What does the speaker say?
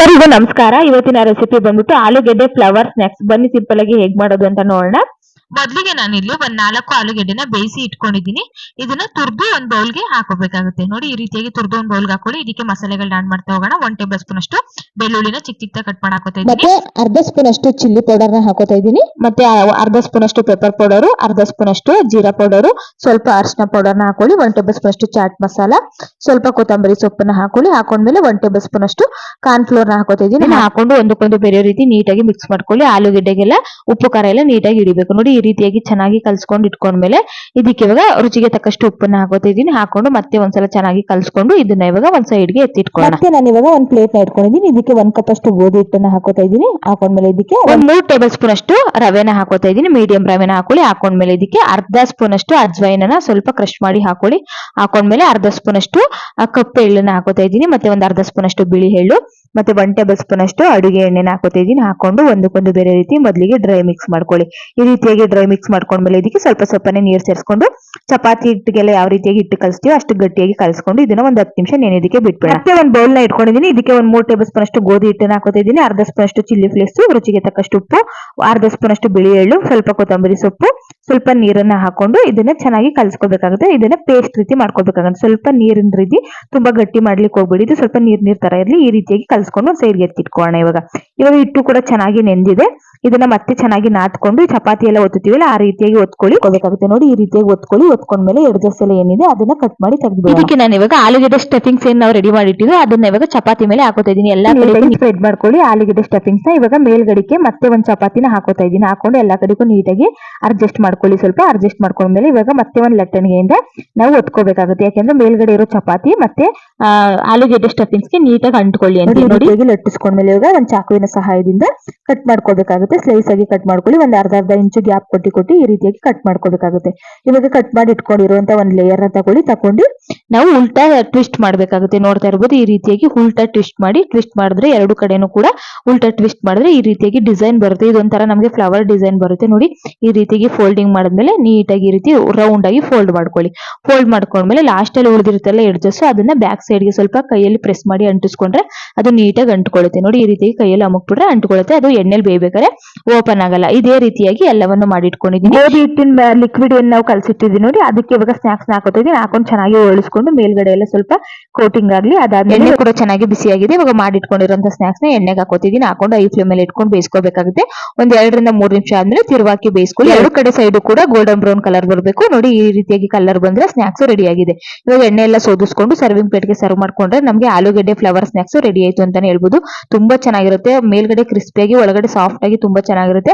ಎಲ್ಲರಿಗೂ ನಮಸ್ಕಾರ. ಇವತ್ತಿನ ರೆಸಿಪಿ ಬಂದ್ಬಿಟ್ಟು ಆಲೂಗೆಡ್ಡೆ ಫ್ಲವರ್ ಸ್ನಾಕ್ಸ್ ಬನ್ನಿ ಸಿಂಪಲ್ ಆಗಿ ಹೇಗ್ ಮಾಡೋದು ಅಂತ ನೋಡೋಣ. ಮೊದ್ಲಿಗೆ ನಾನಿಲ್ಲಿ ಒಂದ್ ನಾಲ್ಕು ಆಲೂಗೆಡ್ಡೆನ ಬೇಯಿಸಿ ಇಟ್ಕೊಂಡಿದ್ದೀನಿ. ಇದನ್ನ ತುರ್ದು ಒಂದ್ ಬೌಲ್ಗೆ ಹಾಕೋಬೇಕಾಗುತ್ತೆ. ನೋಡಿ, ಈ ರೀತಿಯಾಗಿ ತುರ್ದು ಒಂದ್ ಬೌಲ್ಗೆ ಹಾಕೊಳ್ಳಿ. ಇದಕ್ಕೆ ಮಸಾಲೆಗಳನ್ನ ಆಡ್ ಮಾಡ್ತಾ ಹೋಗೋಣ. ಒನ್ ಟೇಬಲ್ ಸ್ಪೂನ್ ಅಷ್ಟು ಬೆಳ್ಳುಳ್ಳಿನ ಚಿಕ್ಕ ಚಿಕ್ಕ ಕಟ್ ಮಾಡಿ ಹಾಕೋತಾ ಇದ್ದೀನಿ. ಅರ್ಧ ಸ್ಪೂನ್ ಅಷ್ಟು ಚಿಲ್ಲಿ ಪೌಡರ್ನ ಹಾಕೋತಾ ಇದ್ದೀನಿ. ಮತ್ತೆ ಅರ್ಧ ಸ್ಪೂನ್ ಅಷ್ಟು ಪೆಪ್ಪರ್ ಪೌಡರ್ ಅರ್ಧ ಸ್ಪೂನ್ ಅಷ್ಟು ಜೀರಾ ಪೌಡರ್ ಸ್ವಲ್ಪ ಅರಿಶಿನ ಪೌಡರ್ನ ಹಾಕೊಳ್ಳಿ. ಒನ್ ಟೇಬಲ್ ಸ್ಪೂನ್ ಅಷ್ಟು ಚಾಟ್ ಮಸಾಲ, ಸ್ವಲ್ಪ ಕೊತ್ತಂಬರಿ ಸೊಪ್ಪನ್ನ ಹಾಕೊಳ್ಳಿ. ಹಾಕೊಂಡ್ಮೇಲೆ ಒನ್ ಟೇಬಲ್ ಸ್ಪೂನ್ ಅಷ್ಟು ಕಾರ್ನ್ ಫ್ಲೋರ್ನ ಹಾಕೋತಾ ಇದ್ದೀನಿ. ಹಾಕೊಂಡು ಒಂದಕ್ಕೊಂದು ಬೇರೆ ರೀತಿ ನೀಟಾಗಿ ಮಿಕ್ಸ್ ಮಾಡ್ಕೊಳ್ಳಿ. ಆಲೂಗೆಡ್ಡೆಗೆಲ್ಲ ಉಪ್ಪು ಖಾರ ಎಲ್ಲ ನೀಟಾಗಿ ಹಿಡಿಬೇಕು. ನೋಡಿ ಈ ರೀತಿಯಾಗಿ ಚೆನ್ನಾಗಿ ಕಲ್ಸ್ಕೊಂಡು ಇಟ್ಕೊಂಡ್ಮೇಲೆ ಇದಕ್ಕೆ ಇವಾಗ ರುಚಿಗೆ ತಕ್ಕಷ್ಟು ಉಪ್ಪನ್ನ ಹಾಕೋತಿದ್ದೀನಿ ಹಾಕೊಂಡು ಮತ್ತೆ ಒಂದ್ಸಲ ಚೆನ್ನಾಗಿ ಕಲ್ಸ್ಕೊಂಡು ಇದನ್ನ ಇವಾಗ ಒಂದ್ ಸೈಡ್ಗೆ ಎತ್ತಿಟ್ಕೊಂಡು ಎತ್ತಿಟ್ಕೊಳ್ಳೋಣ. ಮತ್ತೆ ನಾನು ಇವಾಗ ಒಂದ್ ಪ್ಲೇಟ್ನ ಇಟ್ಕೊಂಡಿದ್ದೀನಿ. ಇದಕ್ಕೆ ಒಂದ್ ಕಪ್ ಅಷ್ಟು ಗೋಧಿ ಹಿಟ್ಟನ್ನ ಹಾಕೋತಾ ಇದ್ದೀನಿ. ಹಾಕೊಂಡ್ಮೇಲೆ ಇದಕ್ಕೆ ಒಂದ್ ಮೂರ್ ಟೇಬಲ್ ಸ್ಪೂನ್ ಅಷ್ಟು ರವೆನ ಹಾಕೋತಾ ಇದೀನಿ ಮೀಡಿಯಂ ರವೆನ ಹಾಕೊಳ್ಳಿ. ಹಾಕೊಂಡ್ಮೇಲೆ ಇದಕ್ಕೆ ಅರ್ಧ ಸ್ಪೂನ್ ಅಷ್ಟು ಅಜ್ವೈನ ಸ್ವಲ್ಪ ಕ್ರಶ್ ಮಾಡಿ ಹಾಕೊಳ್ಳಿ. ಹಾಕೊಂಡ್ಮೇಲೆ ಅರ್ಧ ಸ್ಪೂನ್ ಅಷ್ಟು ಕಪ್ಪೆ ಕಪ್ಪು ಎಳ್ಳನ್ನ ಹಾಕೋತಾ ಇದ್ದೀನಿ. ಮತ್ತೆ ಒಂದ್ ಅರ್ಧ ಸ್ಪೂನ್ ಅಷ್ಟು ಬಿಳಿ ಎಳ್ಳು. ಮತ್ತೆ ಒನ್ ಟೇಬಲ್ ಸ್ಪೂನ್ ಅಷ್ಟು ಅಡುಗೆ ಎಣ್ಣೆನ ಹಾಕೋತಾ ಇದ್ದೀನಿ. ಹಾಕೊಂಡು ಒಂದಕ್ಕೊಂದು ಬೇರೆ ರೀತಿ ಮೊದಲಿಗೆ ಡ್ರೈ ಮಿಕ್ಸ್ ಮಾಡ್ಕೊಳ್ಳಿ. ಈ ರೀತಿಯಾಗಿ ಡ್ರೈ ಮಿಕ್ಸ್ ಮಾಡ್ಕೊಂಡ್ಮೇಲೆ ಇದಕ್ಕೆ ಸ್ವಲ್ಪ ಸ್ವಲ್ಪನೇ ನೀರು ಸೇರಿಸ್ಕೊಂಡು ಚಪಾತಿ ಹಿಟ್ಟಿಗೆಲ್ಲ ಯಾವ ರೀತಿಯಾಗಿ ಹಿಟ್ಟು ಕಲಿಸ್ತೀವೋ ಅಷ್ಟು ಗಟ್ಟಿಯಾಗಿ ಕಲಿಸ್ಕೊಂಡು ಇದನ್ನ ಒಂದು ಹತ್ತು ನಿಮಿಷ ನೆನೆದಕ್ಕೆ ಬಿಟ್ಬಿಡಿ ಮತ್ತೆ ಒಂದು ಬೌಲ್ನ ಇಟ್ಕೊಂಡಿದ್ದೀನಿ. ಇದಕ್ಕೆ ಒಂದು ಮೂರು ಟೇಬಲ್ ಸ್ಪೂನ್ ಅಷ್ಟು ಗೋಧಿ ಹಿಟ್ಟನ್ನ ಹಾಕೋತಾ ಇದ್ದೀನಿ. ಅರ್ಧ ಸ್ಪೂನ್ ಅಷ್ಟು ಚಿಲ್ಲಿ ಫ್ಲೇಕ್ಸ್ ರುಚಿಗೆ ತಕ್ಕಷ್ಟು ಉಪ್ಪು, ಅರ್ಧ ಸ್ಪೂನ್ ಅಷ್ಟು ಬಿಳಿ ಎಳ್ಳು, ಸ್ವಲ್ಪ ಕೊತ್ತಂಬರಿ ಸೊಪ್ಪು ಸ್ವಲ್ಪ ನೀರನ್ನ ಹಾಕೊಂಡು ಇದನ್ನ ಚೆನ್ನಾಗಿ ಕಲಿಸ್ಕೋಬೇಕಾಗುತ್ತೆ. ಇದನ್ನ ಪೇಸ್ಟ್ ರೀತಿ ಮಾಡ್ಕೋಬೇಕಾಗುತ್ತೆ. ಸ್ವಲ್ಪ ನೀರಿನ ರೀತಿ ತುಂಬಾ ಗಟ್ಟಿ ಮಾಡ್ಲಿಕ್ಕೆ ಹೋಗ್ಬೇಡಿ. ಇದು ಸ್ವಲ್ಪ ನೀರ್ ನೀರ್ ತರ ಇರ್ಲಿ. ಈ ರೀತಿಯಾಗಿ ಕಲ್ಸ್ಕೊಂಡು ಒಂದ್ ಸೈಡ್ಗೆ ಎತ್ತಿಟ್ಕೊಳ್ಳೋಣ ಇವಾಗ. ಇವಾಗ ಹಿಟ್ಟು ಕೂಡ ಚೆನ್ನಾಗಿ ನೆಂದಿದೆ. ಇದನ್ನ ಮತ್ತೆ ಚೆನ್ನಾಗಿ ನಾಟ್ಕೊಂಡು ಚಪಾತಿ ಎಲ್ಲ ಒತ್ತುತ್ತೀವಲ್ಲ ಆ ರೀತಿಯಾಗಿ ಒತ್ಕೊಳ್ಳಿ. ಹೋಗಬೇಕಾಗುತ್ತೆ ನೋಡಿ ಈ ರೀತಿಯಾಗಿ ಒತ್ಕೊಳ್ಳಿ. ಒತ್ಕೊಂಡ್ಮೇಲೆ ದಿವಸ ಎಲ್ಲ ಏನಿದೆ ಅದನ್ನ ಕಟ್ ಮಾಡಿ ತೆಗೆದು ಇದಕ್ಕೆ ನಾನು ಇವಾಗ ಆಲೂಗಡ್ಡೆ ಸ್ಟಫಿಂಗ್ಸ್ ಏನ್ ನಾವು ರೆಡಿ ಮಾಡಿಟ್ಟಿವಿ ಅದನ್ನ ಇವಾಗ ಚಪಾತಿ ಮೇಲೆ ಹಾಕೋತಾ ಇದೀನಿ. ಎಲ್ಲಾ ಕಡೆ ಸ್ಪ್ರೆಡ್ ಮಾಡ್ಕೊಳ್ಳಿ. ಆಲೂಗೆಡ್ಡೆ ಸ್ಟಫಿಂಗ್ಸ್ನ ಇವಾಗ ಮೇಲ್ಗಡಿಕೆ ಮತ್ತೆ ಒಂದ್ ಚಪಾತಿನ ಹಾಕೋತಾ ಇದೀನಿ. ಹಾಕೊಂಡು ಎಲ್ಲಾ ಕಡೆಗೂ ನೀಟಾಗಿ ಅಡ್ಜಸ್ಟ್ ಮಾಡ್ಕೊಳ್ಳಿ ಸ್ವಲ್ಪ. ಅಡ್ಜಸ್ಟ್ ಮಾಡ್ಕೊಂಡ್ಮೇಲೆ ಇವಾಗ ಮತ್ತೆ ಒಂದ್ ಲಟ್ಟಣಿಗೆಯಿಂದ ನಾವು ಒತ್ಕೋಬೇಕಾಗುತ್ತೆ ಯಾಕಂದ್ರೆ ಮೇಲ್ಗಡೆ ಇರೋ ಚಪಾತಿ ಮತ್ತೆ ಆಲೂಗೆಡ್ಡೆ ಸ್ಟಫಿಂಗ್ಸ್ಗೆ ನೀಟಾಗಿ ಅಂಟ್ಕೊಳ್ಳಿ ಅಂತ ನೋಡಿ ಲಟ್ಟಿಸ್ಕೊಂಡ್ಮೇಲೆ ಇವಾಗ ಒಂದ್ ಚಾಕುವಿನ ಸಹಾಯದಿಂದ ಕಟ್ ಮಾಡ್ಕೋಬೇಕಾಗುತ್ತೆ ಸ್ಲೈಸ್ ಆಗಿ ಕಟ್ ಮಾಡ್ಕೊಳ್ಳಿ. ಒಂದ್ ಅರ್ಧ ಅರ್ಧ ಇಂಚು ಗ್ಯಾಪ್ ಕೊಟ್ಟಿ ಕೊಟ್ಟು ಈ ರೀತಿಯಾಗಿ ಕಟ್ ಮಾಡ್ಕೋಬೇಕಾಗುತ್ತೆ. ಇವಾಗ ಕಟ್ ಮಾಡಿ ಇಟ್ಕೊಂಡಿರುವಂತ ಒಂದ್ ಲೇಯರ್ನ ತಗೊಳ್ಳಿ. ತಕೊಂಡು ನಾವು ಉಲ್ಟಾ ಟ್ವಿಸ್ಟ್ ಮಾಡಬೇಕಾಗುತ್ತೆ. ನೋಡ್ತಾ ಇರ್ಬೋದು ಈ ರೀತಿಯಾಗಿ ಉಲ್ಟಾ ಟ್ವಿಸ್ಟ್ ಮಾಡಿ ಟ್ವಿಸ್ಟ್ ಮಾಡಿದ್ರೆ ಎರಡು ಕಡೆನೂ ಕೂಡ ಉಲ್ಟಾ ಟ್ವಿಸ್ಟ್ ಮಾಡಿದ್ರೆ ಈ ರೀತಿಯಾಗಿ ಡಿಸೈನ್ ಬರುತ್ತೆ. ಇದೊಂಥರ ನಮಗೆ ಫ್ಲವರ್ ಡಿಸೈನ್ ಬರುತ್ತೆ. ನೋಡಿ, ಈ ರೀತಿಯಾಗಿ ಫೋಲ್ಡಿಂಗ್ ಮಾಡಿದ್ಮೇಲೆ ನೀಟಾಗಿ ಈ ರೀತಿ ರೌಂಡ್ ಆಗಿ ಫೋಲ್ಡ್ ಮಾಡ್ಕೊಳ್ಳಿ. ಫೋಲ್ಡ್ ಮಾಡ್ಕೊಂಡ್ಮೇಲೆ ಲಾಸ್ಟ್ ಅಲ್ಲಿ ಉಳಿದಿರುತ್ತಲ್ಲ ಎಡ್ಜಸ್ ಅದನ್ನ ಬ್ಯಾಕ್ ಸೈಡ್ಗೆ ಸ್ವಲ್ಪ ಕೈಯಲ್ಲಿ ಪ್ರೆಸ್ ಮಾಡಿ ಅಂಟಿಸ್ಕೊಂಡ್ರೆ ಅದು ನೀಟಾಗಿ ಅಂಟ್ಕೊಳ್ಳುತ್ತೆ. ನೋಡಿ, ಈ ರೀತಿಯಾಗಿ ಕೈಯಲ್ಲಿ ಅಮುಕ್ಬಿಟ್ರೆ ಅಂಟ್ಕೊಳ್ಳುತ್ತೆ. ಅದು ಎಣ್ಣೆಲಿ ಬೇಯ್ಬೇಕಾದ್ರೆ ಓಪನ್ ಆಗಲ್ಲ. ಇದೇ ರೀತಿಯಾಗಿ ಎಲ್ಲವನ್ನು ಮಾಡಿ ಇಟ್ಕೊಂಡಿದ್ದೀನಿ ಗೋಧಿ ಹಿಟ್ಟಿನ ಲಿಕ್ವಿಡ್ ಏನ್ ನಾವು ಕಲಸಿಟ್ಟಿದ್ದೀವಿ ನೋಡಿ, ಅದಕ್ಕೆ ಇವಾಗ ಸ್ನಾಕ್ಸ್ ಹಾಕೋತಿದ್ದೀನಿ ಹಾಕೊಂಡು ಚೆನ್ನಾಗಿ ಒಳಿಸ್ಕೊಂಡು ಮೇಲ್ಗಡೆ ಎಲ್ಲ ಸ್ವಲ್ಪ ಕೋಟಿಂಗ್ ಆಗಲಿ ಅದಾದ್ಮೇಲೆ ಎಣ್ಣೆ ಕೂಡ ಚೆನ್ನಾಗಿ ಬಿಸಿಯಾಗಿದೆ ಇವಾಗ ಮಾಡಿ ಇಟ್ಕೊಂಡಿರೋಂಥ ಸ್ನಾಕ್ಸ್ನ ಎಣ್ಣೆಗೆ ಹಾಕೋತಿದ್ದೀನಿ ಹಾಕೊಂಡು ಐ ಫ್ಲೇಮ್ ಮೇಲೆ ಇಟ್ಕೊಂಡು ಬೇಯಿಸ್ಕೋಬೇಕಾಗುತ್ತೆ. ಒಂದ್ ಎರಡರಿಂದ ಮೂರ್ ನಿಮಿಷ ಆದ್ಮೇಲೆ ತಿರುವಾಕಿ ಬೇಯಿಸ್ಕೊಳ್ಳಿ. ಎರಡು ಕಡೆ ಸೈಡ್ ಕೂಡ ಗೋಲ್ಡನ್ ಬ್ರೌನ್ ಕಲರ್ ಬರಬೇಕು. ನೋಡಿ ಈ ರೀತಿಯಾಗಿ ಕಲರ್ ಬಂದ್ರೆ ಸ್ನಾಕ್ಸ್ ರೆಡಿ ಆಗಿದೆ. ಇವಾಗ ಎಣ್ಣೆ ಎಲ್ಲ ಸೋದಿಸ್ಕೊಂಡು ಸರ್ವಿಂಗ್ ಪ್ಲೇಟ್ಗೆ ಸರ್ವ್ ಮಾಡ್ಕೊಂಡ್ರೆ ನಮಗೆ ಆಲೂಗಡ್ಡೆ ಫ್ಲವರ್ ಸ್ನಾಕ್ಸ್ ರೆಡಿ ಆಯ್ತು ಅಂತಾನೆ ಹೇಳ್ಬೋದು. ತುಂಬಾ ಚೆನ್ನಾಗಿರುತ್ತೆ. ಮೇಲ್ಗಡೆ ಕ್ರಿಸ್ಪಿಯಾಗಿ ಒಳಗಡೆ ಸಾಫ್ಟ್ ಆಗಿ ತುಂಬಾ ಚೆನ್ನಾಗಿರುತ್ತೆ.